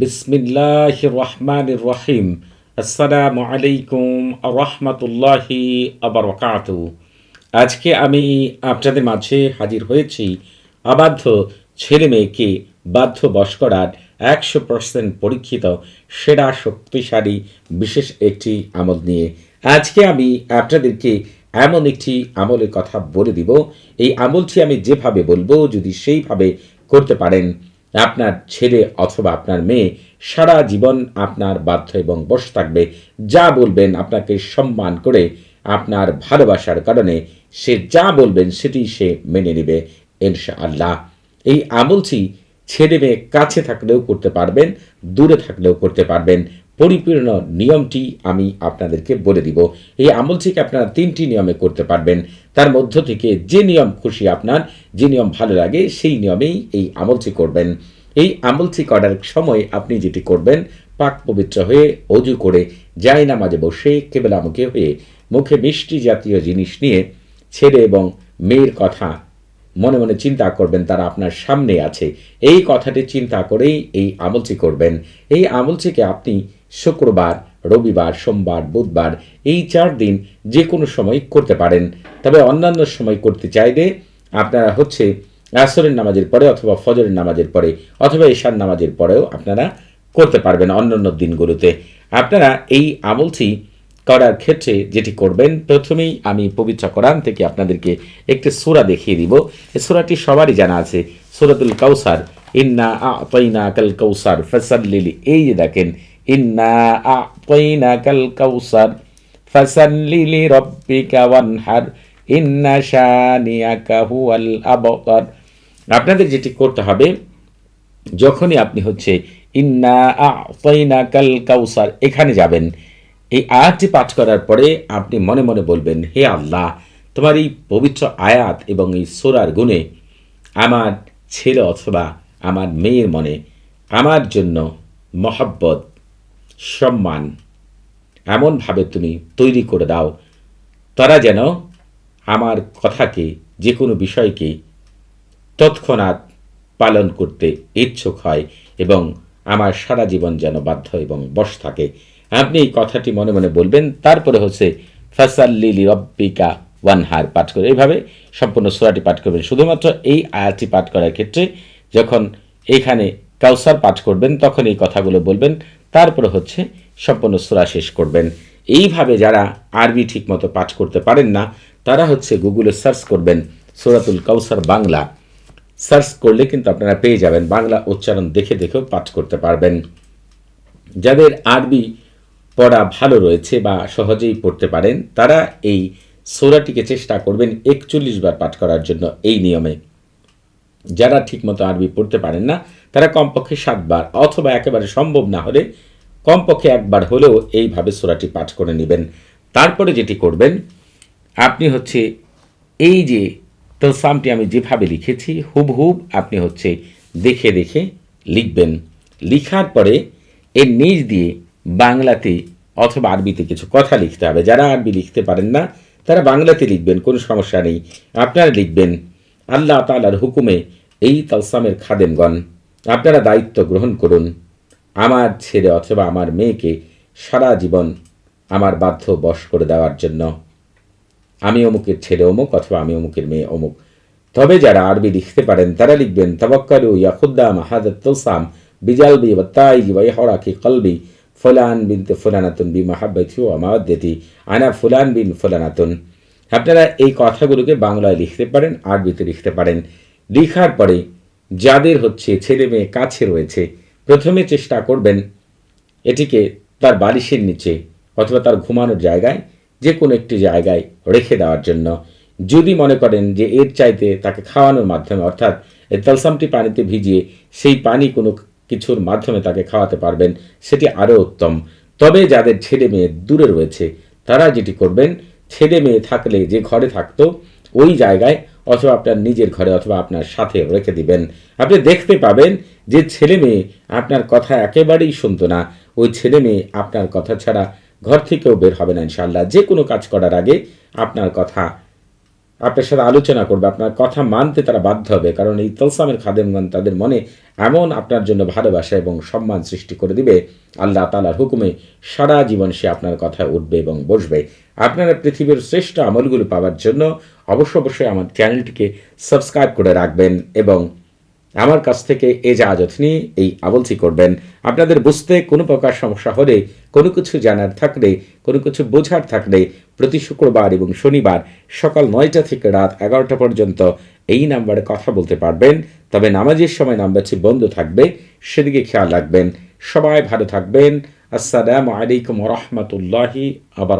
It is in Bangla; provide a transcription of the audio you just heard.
বিসমিল্লাহ রহমান রহিম। আসসালামু আলাইকুম রহমতুল্লাহি আবরকাত। আজকে আমি আপনাদের মাঝে হাজির হয়েছি অবাধ্য ছেলে মেয়েকে বাধ্য বশ করার একশো পার্সেন্ট পরীক্ষিত, সেরা, শক্তিশালী, বিশেষ একটি আমল নিয়ে। আজকে আমি আপনাদেরকে এমন একটি আমলের কথা বলে দিব। এই আমলটি আমি যেভাবে বলব, যদি সেইভাবে করতে পারেন আপনার ছেলে অথবা আপনার মেয়ে সারা জীবন আপনার বাধ্য এবং বসে থাকবে। যা বলবেন আপনাকে সম্মান করে, আপনার ভালোবাসার কারণে সে যা বলবেন সেটি সে মেনে নেবে ইনশা আল্লাহ এই আমলটি ছেলে মেয়ে কাছে থাকলেও করতে পারবেন, দূরে থাকলেও করতে পারবেন। পরিপূর্ণ নিয়মটি আমি আপনাদেরকে বলে দিব। এই আমলটিকে আপনারা তিনটি নিয়মে করতে পারবেন। তার মধ্য থেকে যে নিয়ম খুশি আপনার, যে নিয়ম ভালো লাগে, সেই নিয়মেই এই আমলটি করবেন। এই আমলটি করার সময় আপনি যেটি করবেন, পাক পবিত্র হয়ে অজু করে যাই নামাজে বসে কেবলামুখে হয়ে মুখে মিষ্টি জাতীয় জিনিস নিয়ে ছেলে এবং মেয়ের কথা মনে মনে চিন্তা করবেন, তারা আপনার সামনে আছে। এই কথাটি চিন্তা করেই এই আমলটি করবেন। এই আমলটিকে আপনি শুক্রবার, রবিবার, সোমবার, বুধবার এই চার দিন যে কোনো সময় করতে পারেন। তবে অন্যান্য সময় করতে চাইলে আপনারা হচ্ছে আসরের নামাজের পরে অথবা ফজরের নামাজের পরে অথবা ঈশান নামাজের পরেও আপনারা করতে পারবেন অন্যান্য দিনগুলোতে। আপনারা এই আমলটি করার ক্ষেত্রে যেটি করবেন, প্রথমেই আমি পবিত্র কোরআন থেকে আপনাদেরকে একটি সূরা দেখিয়ে দিব। এই সূরাটি সবারই জানা আছে, সূরাতুল কাউসার। ইন্না আতাইনা কাল কাউসার, ফাসাল্লিলি, এই যে দেখেন ইন্না আতাইনা কাল কাউসার ফাসাল্লিলি রব্বিকা ওয়ানহার ইন্না শানিয়াকা হুয়াল আপনাদের যেটি করতে হবে, যখনই আপনি হচ্ছে ইন্না কাল কাউসার এখানে যাবেন, এই আয়াতটি পাঠ করার পরে আপনি মনে মনে বলবেন, হে আল্লাহ, তোমার এই পবিত্র আয়াত এবং এই সোরার গুণে আমার ছেলে অথবা আমার মেয়ের মনে আমার জন্য মহাব্বত সম্মান। এমনভাবে তুমি তৈরি করে দাও, তারা যেন আমার কথাকে যে কোনো বিষয়কে তৎক্ষণাৎ পালন করতে ইচ্ছুক হয় এবং আমার সারা জীবন যেন বাধ্য এবং বশ থাকে। আপনি এই কথাটি মনে মনে বলবেন, তারপরে হচ্ছে ফাসাল্লিলি রব্বিকা ওয়ানহার পাঠ করে। এইভাবে সম্পূর্ণ সোরাটি পাঠ করবেন। শুধুমাত্র এই আয়াতটি পাঠ করার ক্ষেত্রে যখন এইখানে কাউসার পাঠ করবেন, তখন এই কথাগুলো বলবেন তারপরে হচ্ছে সম্পূর্ণ সোরা শেষ করবেন। এইভাবে যারা আরবি ঠিকমতো পাঠ করতে পারেন না, তারা হচ্ছে গুগলে সার্চ করবেন সোরাতুল কাউসার বাংলা। সার্চ করলে কিন্তু আপনারা পেয়ে যাবেন, বাংলা উচ্চারণ দেখে দেখেও পাঠ করতে পারবেন। যাদের আরবি পড়া ভালো রয়েছে বা সহজেই পড়তে পারেন, তারা এই সোরাটিকে চেষ্টা করবেন একচল্লিশ বার পাঠ করার জন্য এই নিয়মে। যারা ঠিকমতো আরবি পড়তে পারেন না, তারা কমপক্ষে সাতবার অথবা একেবারে সম্ভব না হলে কমপক্ষে একবার হলেও এইভাবে সোরাটি পাঠ করে নেবেন। তারপরে যেটি করবেন, আপনি হচ্ছে এই যে তলসামটি আমি যেভাবে লিখেছি, হুবহুব আপনি হচ্ছে দেখে দেখে লিখবেন। লিখার পরে এর নিজ দিয়ে বাংলাতে অথবা আরবিতে কিছু কথা লিখতে হবে। যারা আরবি লিখতে পারেন না, তারা বাংলাতে লিখবেন, কোনো সমস্যা নেই। আপনারা লিখবেন আল্লাহ তালার হুকুমে এই তালসামের খাদেমগণ, আপনারা দায়িত্ব গ্রহণ করুন। আমার ছেলে অথবা আমার মেয়েকে সারা জীবন আমার বাধ্য বশ করে দেওয়ার জন্য। আমি অমুকের ছেলে অমুক অথবা আমি অমুকের মেয়ে অমুক। তবে যারা আরবি লিখতে পারেন, তারা লিখবেন তবক্কালু ইয়াকুদ্দাম হাজত তুলসাম বিজালবি ওয়াত্তাই ওয়াই হরাকি কলবি, ফুলান বিনতে ফুলানাতুন বি মাহাব্বতি ও আমাদ্যতি আনা ফুলান বিন ফুলানাতুন। আপনারা এই কথাগুলোকে বাংলায় লিখতে পারেন, আরবিতে লিখতে পারেন। লিখার পরে যাদের হচ্ছে ছেলে মেয়ে কাছে রয়েছে, প্রথমে চেষ্টা করবেন এটিকে তার বালিশের নিচে অথবা তার ঘুমানোর জায়গায় যে কোনো একটি জায়গায় রেখে দেওয়ার জন্য। যদি মনে করেন যে এর চাইতে তাকে খাওয়ানোর মাধ্যমে, অর্থাৎ এই তালসামটি পানিতে ভিজিয়ে সেই পানি কোনো কিছুর মাধ্যমে তাকে খাওয়াতে পারবেন, সেটি আরও উত্তম। তবে যাদের ছেলে মেয়ে দূরে রয়েছে, তারা যেটি করবেন ছেলে মেয়ে থাকলে যে ঘরে থাকতো, ওই জায়গায় অথবা আপনার নিজের ঘরে অথবা আপনার সাথে রেখে দিবেন। আপনি দেখতে পাবেন যে ছেলে মেয়ে আপনার কথা একেবারেই শুনতো না। ওই ছেলে মেয়ে আপনার কথা ছাড়া ঘর থেকেও বের হবে না ইনশাল্লাহ যে কোনো কাজ করার আগে আপনার কথা আপনার সাথে আলোচনা করবে, আপনার কথা মানতে তারা বাধ্য হবে, কারণ এই তলসামের খাদেমগণ তাদের মনে এমন আপনার জন্য ভালোবাসা এবং সম্মান সৃষ্টি করে দিবে। আল্লাহ তালার হুকুমে সারা জীবন সে আপনার কথা উঠবে এবং বসবে। আপনারা পৃথিবীর শ্রেষ্ঠ আমলগুলো পাওয়ার জন্য অবশ্য অবশ্যই আমার চ্যানেলটিকে সাবস্ক্রাইব করে রাখবেন এবং আমার কাছ থেকে এজাজত নিয়ে এই আবলসি করবেন। আপনাদের বুঝতে কোনো প্রকার সমস্যা হলে, কোনো কিছু জানার থাকলে, কোনো কিছু বোঝার থাকলে প্রতি শুক্রবার এবং শনিবার সকাল নয়টা থেকে রাত এগারোটা পর্যন্ত এই নাম্বারে কথা বলতে পারবেন। তবে নামাজের সময় নাম্বারটি বন্ধ থাকবে, সেদিকে খেয়াল রাখবেন। সবাই ভালো থাকবেন। আসসালামু আলাইকুম রহমতুল্লাহি আবার